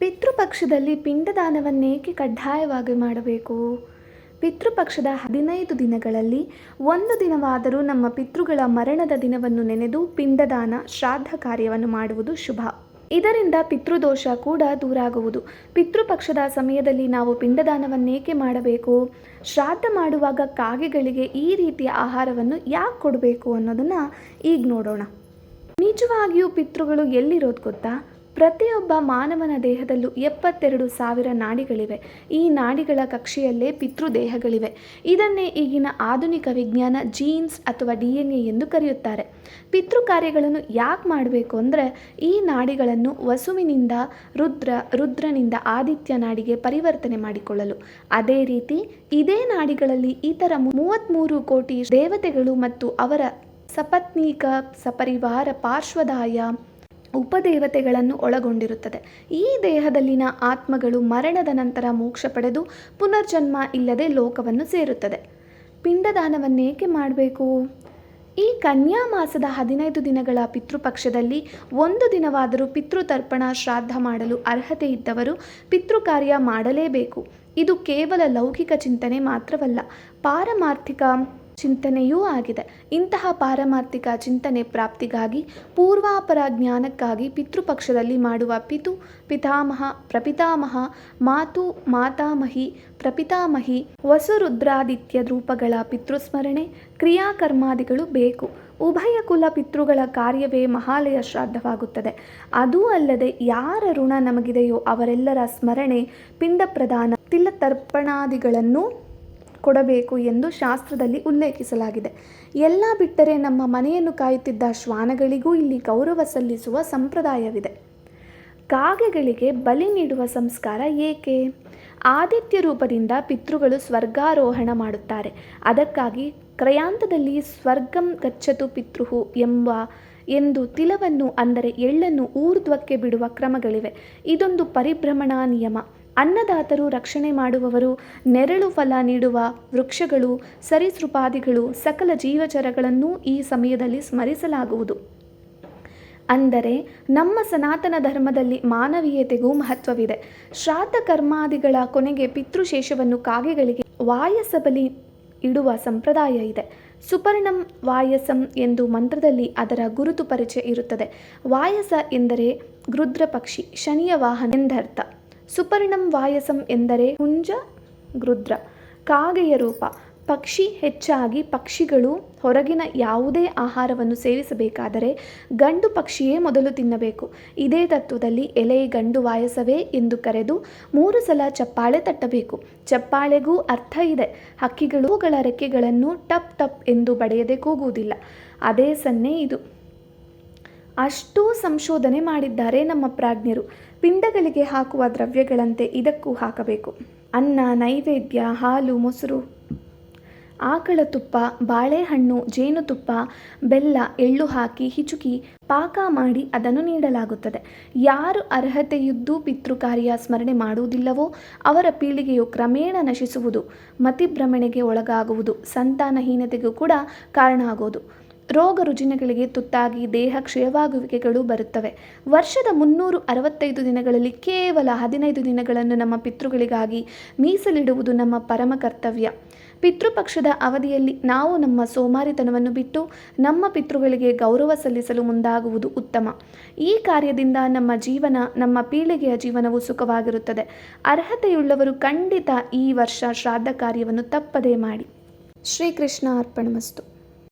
ಪಿತೃಪಕ್ಷದಲ್ಲಿ ಪಿಂಡದಾನವನ್ನೇಕೆ ಕಡ್ಡಾಯವಾಗಿ ಮಾಡಬೇಕು? ಪಿತೃಪಕ್ಷದ ಹದಿನೈದು ದಿನಗಳಲ್ಲಿ ಒಂದು ದಿನವಾದರೂ ನಮ್ಮ ಪಿತೃಗಳ ಮರಣದ ದಿನವನ್ನು ನೆನೆದು ಪಿಂಡದಾನ, ಶ್ರಾದ್ದ ಕಾರ್ಯವನ್ನು ಮಾಡುವುದು ಶುಭ. ಇದರಿಂದ ಪಿತೃದೋಷ ಕೂಡ ದೂರಾಗುವುದು. ಪಿತೃಪಕ್ಷದ ಸಮಯದಲ್ಲಿ ನಾವು ಪಿಂಡದಾನವನ್ನೇಕೆ ಮಾಡಬೇಕು? ಶ್ರಾದ್ದ ಮಾಡುವಾಗ ಕಾಗೆಗಳಿಗೆ ಈ ರೀತಿಯ ಆಹಾರವನ್ನು ಯಾಕೆ ಕೊಡಬೇಕು ಅನ್ನೋದನ್ನು ಈಗ ನೋಡೋಣ. ನಿಜವಾಗಿಯೂ ಪಿತೃಗಳು ಎಲ್ಲಿರೋದು ಗೊತ್ತಾ? ಪ್ರತಿಯೊಬ್ಬ ಮಾನವನ ದೇಹದಲ್ಲೂ ಎಪ್ಪತ್ತೆರಡು ಸಾವಿರ ನಾಡಿಗಳಿವೆ. ಈ ನಾಡಿಗಳ ಕಕ್ಷೆಯಲ್ಲೇ ಪಿತೃದೇಹಗಳಿವೆ. ಇದನ್ನೇ ಈಗಿನ ಆಧುನಿಕ ವಿಜ್ಞಾನ ಜೀನ್ಸ್ ಅಥವಾ ಡಿ ಎನ್ ಎ ಎಂದು ಕರೆಯುತ್ತಾರೆ. ಪಿತೃ ಕಾರ್ಯಗಳನ್ನು ಯಾಕೆ ಮಾಡಬೇಕು ಅಂದರೆ, ಈ ನಾಡಿಗಳನ್ನು ವಸುವಿನಿಂದ ರುದ್ರ, ರುದ್ರನಿಂದ ಆದಿತ್ಯ ನಾಡಿಗೆ ಪರಿವರ್ತನೆ ಮಾಡಿಕೊಳ್ಳಲು. ಅದೇ ರೀತಿ, ಇದೇ ನಾಡಿಗಳಲ್ಲಿ ಇತರ ಮೂವತ್ತ್ಮೂರು ಕೋಟಿ ದೇವತೆಗಳು ಮತ್ತು ಅವರ ಸಪತ್ನೀಕ ಸಪರಿವಾರ ಪಾರ್ಶ್ವದಾಯ ಉಪದೇವತೆಗಳನ್ನು ಒಳಗೊಂಡಿರುತ್ತದೆ. ಈ ದೇಹದಲ್ಲಿನ ಆತ್ಮಗಳು ಮರಣದ ನಂತರ ಮೋಕ್ಷ ಪಡೆದು ಪುನರ್ಜನ್ಮ ಇಲ್ಲದೆ ಲೋಕವನ್ನು ಸೇರುತ್ತದೆ. ಪಿಂಡದಾನವನ್ನೇಕೆ ಮಾಡಬೇಕು? ಈ ಕನ್ಯಾ ಮಾಸದ ಹದಿನೈದು ದಿನಗಳ ಪಿತೃಪಕ್ಷದಲ್ಲಿ ಒಂದು ದಿನವಾದರೂ ಪಿತೃತರ್ಪಣ ಶ್ರಾದ್ದ ಮಾಡಲು ಅರ್ಹತೆ ಇದ್ದವರು ಪಿತೃಕಾರ್ಯ ಮಾಡಲೇಬೇಕು. ಇದು ಕೇವಲ ಲೌಕಿಕ ಚಿಂತನೆ ಮಾತ್ರವಲ್ಲ, ಪಾರಮಾರ್ಥಿಕ ಚಿಂತನೆಯೂ ಆಗಿದೆ. ಇಂತಹ ಪಾರಮಾರ್ಥಿಕ ಚಿಂತನೆ ಪ್ರಾಪ್ತಿಗಾಗಿ, ಪೂರ್ವಾಪರ ಜ್ಞಾನಕ್ಕಾಗಿ ಪಿತೃಪಕ್ಷದಲ್ಲಿ ಮಾಡುವ ಪಿತು, ಪಿತಾಮಹ, ಪ್ರಪಿತಾಮಹ, ಮಾತು, ಮಾತಾಮಹಿ, ಪ್ರಪಿತಾಮಹಿ, ವಸುರುದ್ರಾದಿತ್ಯ ರೂಪಗಳ ಪಿತೃಸ್ಮರಣೆ, ಕ್ರಿಯಾಕರ್ಮಾದಿಗಳು ಬೇಕು. ಉಭಯ ಕುಲ ಪಿತೃಗಳ ಕಾರ್ಯವೇ ಮಹಾಲಯ ಶ್ರಾದ್ದವಾಗುತ್ತದೆ. ಅದೂ ಅಲ್ಲದೆ ಯಾರ ಋಣ ನಮಗಿದೆಯೋ ಅವರೆಲ್ಲರ ಸ್ಮರಣೆ ಪಿಂಡ ಪ್ರದಾನ ತಿಲತರ್ಪಣಾದಿಗಳನ್ನು ಕೊಡಬೇಕು ಎಂದು ಶಾಸ್ತ್ರದಲ್ಲಿ ಉಲ್ಲೇಖಿಸಲಾಗಿದೆ. ಎಲ್ಲ ಬಿಟ್ಟರೆ ನಮ್ಮ ಮನೆಯನ್ನು ಕಾಯುತ್ತಿದ್ದ ಶ್ವಾನಗಳಿಗೂ ಇಲ್ಲಿ ಗೌರವ ಸಲ್ಲಿಸುವ ಸಂಪ್ರದಾಯವಿದೆ. ಕಾಗೆಗಳಿಗೆ ಬಲಿ ನೀಡುವ ಸಂಸ್ಕಾರ ಏಕೆ? ಆದಿತ್ಯ ರೂಪದಿಂದ ಪಿತೃಗಳು ಸ್ವರ್ಗಾರೋಹಣ ಮಾಡುತ್ತಾರೆ. ಅದಕ್ಕಾಗಿ ಕ್ರಯಾಂತದಲ್ಲಿ ಸ್ವರ್ಗಂ ಗಚ್ಚತು ಪಿತೃಹು ಎಂಬ ಎಂದು ತಿಲವನ್ನು ಅಂದರೆ ಎಳ್ಳನ್ನು ಊರ್ಧ್ವಕ್ಕೆ ಬಿಡುವ ಕ್ರಮಗಳಿವೆ. ಇದೊಂದು ಪರಿಭ್ರಮಣಾ ನಿಯಮ. ಅನ್ನದಾತರು ರಕ್ಷಣೆ ಮಾಡುವವರು, ನೆರಳು ಫಲ ನೀಡುವ ವೃಕ್ಷಗಳು, ಸರೀಸೃಪಾದಿಗಳು, ಸಕಲ ಜೀವಚರಗಳನ್ನೂ ಈ ಸಮಯದಲ್ಲಿ ಸ್ಮರಿಸಲಾಗುವುದು. ಅಂದರೆ, ನಮ್ಮ ಸನಾತನ ಧರ್ಮದಲ್ಲಿ ಮಾನವೀಯತೆಗೂ ಮಹತ್ವವಿದೆ. ಶ್ರಾದ್ದ ಕರ್ಮಾದಿಗಳ ಕೊನೆಗೆ ಪಿತೃಶೇಷವನ್ನು ಕಾಗೆಗಳಿಗೆ ವಾಯಸಬಲಿ ಇಡುವ ಸಂಪ್ರದಾಯ ಇದೆ. ಸುಪರ್ಣಂ ವಾಯಸಂ ಎಂದು ಮಂತ್ರದಲ್ಲಿ ಅದರ ಗುರುತು ಪರಿಚಯ ಇರುತ್ತದೆ. ವಾಯಸ ಎಂದರೆ ಗೃದ್ರ ಪಕ್ಷಿ ಶನಿಯ ವಾಹನ ಎಂದರ್ಥ. ಸುಪರ್ಣಂ ವಾಯಸಂ ಎಂದರೆ ಹುಂಜ ಗೃದ್ರ ಕಾಗೆಯ ರೂಪ. ಪಕ್ಷಿ ಹೆಚ್ಚಾಗಿ ಪಕ್ಷಿಗಳು ಹೊರಗಿನ ಯಾವುದೇ ಆಹಾರವನ್ನು ಸೇವಿಸಬೇಕಾದರೆ ಗಂಡು ಪಕ್ಷಿಯೇ ಮೊದಲು ತಿನ್ನಬೇಕು. ಇದೇ ತತ್ವದಲ್ಲಿ ಎಲೆ, ಗಂಡು ವಾಯಸವೇ ಎಂದು ಕರೆದು ಮೂರು ಸಲ ಚಪ್ಪಾಳೆ ತಟ್ಟಬೇಕು. ಚಪ್ಪಾಳೆಗೂ ಅರ್ಥ ಇದೆ. ಹಕ್ಕಿಗಳುಗಳ ರೆಕ್ಕೆಗಳನ್ನು ಟಪ್ ಟಪ್ ಎಂದು ಬಡೆಯದೆ ಕೂಗುವುದಿಲ್ಲ. ಅದೇ ಸನ್ನೆ ಇದು. ಅಷ್ಟೂ ಸಂಶೋಧನೆ ಮಾಡಿದ್ದಾರೆ ನಮ್ಮ ಪ್ರಾಜ್ಞರು. ಪಿಂಡಗಳಿಗೆ ಹಾಕುವ ದ್ರವ್ಯಗಳಂತೆ ಇದಕ್ಕೂ ಹಾಕಬೇಕು. ಅನ್ನ, ನೈವೇದ್ಯ, ಹಾಲು, ಮೊಸರು, ಆಕಳ ತುಪ್ಪ, ಬಾಳೆಹಣ್ಣು ಜೇನುತುಪ್ಪ ಬೆಲ್ಲ, ಎಳ್ಳು ಹಾಕಿ, ಹಿಚುಕಿ, ಪಾಕ ಮಾಡಿ ಅದನ್ನು ನೀಡಲಾಗುತ್ತದೆ. ಯಾರು ಅರ್ಹತೆಯಿದ್ದು ಪಿತೃಕಾರ್ಯ ಸ್ಮರಣೆ ಮಾಡುವುದಿಲ್ಲವೋ, ಅವರ ಪೀಳಿಗೆಯು ಕ್ರಮೇಣ ನಶಿಸುವುದು, ಮತಿಭ್ರಮಣೆಗೆ ಒಳಗಾಗುವುದು, ಸಂತಾನಹೀನತೆಗೂ ಕೂಡ ಕಾರಣ ಆಗುವುದು ರೋಗ ರುಜಿನಗಳಿಗೆ ತುತ್ತಾಗಿ ದೇಹ ಕ್ಷಯವಾಗುವಿಕೆಗಳು ಬರುತ್ತವೆ. ವರ್ಷದ ಮುನ್ನೂರು ಅರವತ್ತೈದು ದಿನಗಳಲ್ಲಿ ಕೇವಲ ಹದಿನೈದು ದಿನಗಳನ್ನು ನಮ್ಮ ಪಿತೃಗಳಿಗಾಗಿ ಮೀಸಲಿಡುವುದು ನಮ್ಮ ಪರಮ ಕರ್ತವ್ಯ. ಪಿತೃಪಕ್ಷದ ಅವಧಿಯಲ್ಲಿ ನಾವು ನಮ್ಮ ಸೋಮಾರಿತನವನ್ನು ಬಿಟ್ಟು ನಮ್ಮ ಪಿತೃಗಳಿಗೆ ಗೌರವ ಸಲ್ಲಿಸಲು ಮುಂದಾಗುವುದು ಉತ್ತಮ. ಈ ಕಾರ್ಯದಿಂದ ನಮ್ಮ ಜೀವನ, ನಮ್ಮ ಪೀಳಿಗೆಯ ಜೀವನವು ಸುಖವಾಗಿರುತ್ತದೆ. ಅರ್ಹತೆಯುಳ್ಳವರು ಖಂಡಿತ ಈ ವರ್ಷ ಶ್ರಾದ್ದ ಕಾರ್ಯವನ್ನು ತಪ್ಪದೇ ಮಾಡಿ. ಶ್ರೀಕೃಷ್ಣ ಅರ್ಪಣಮಸ್ತು.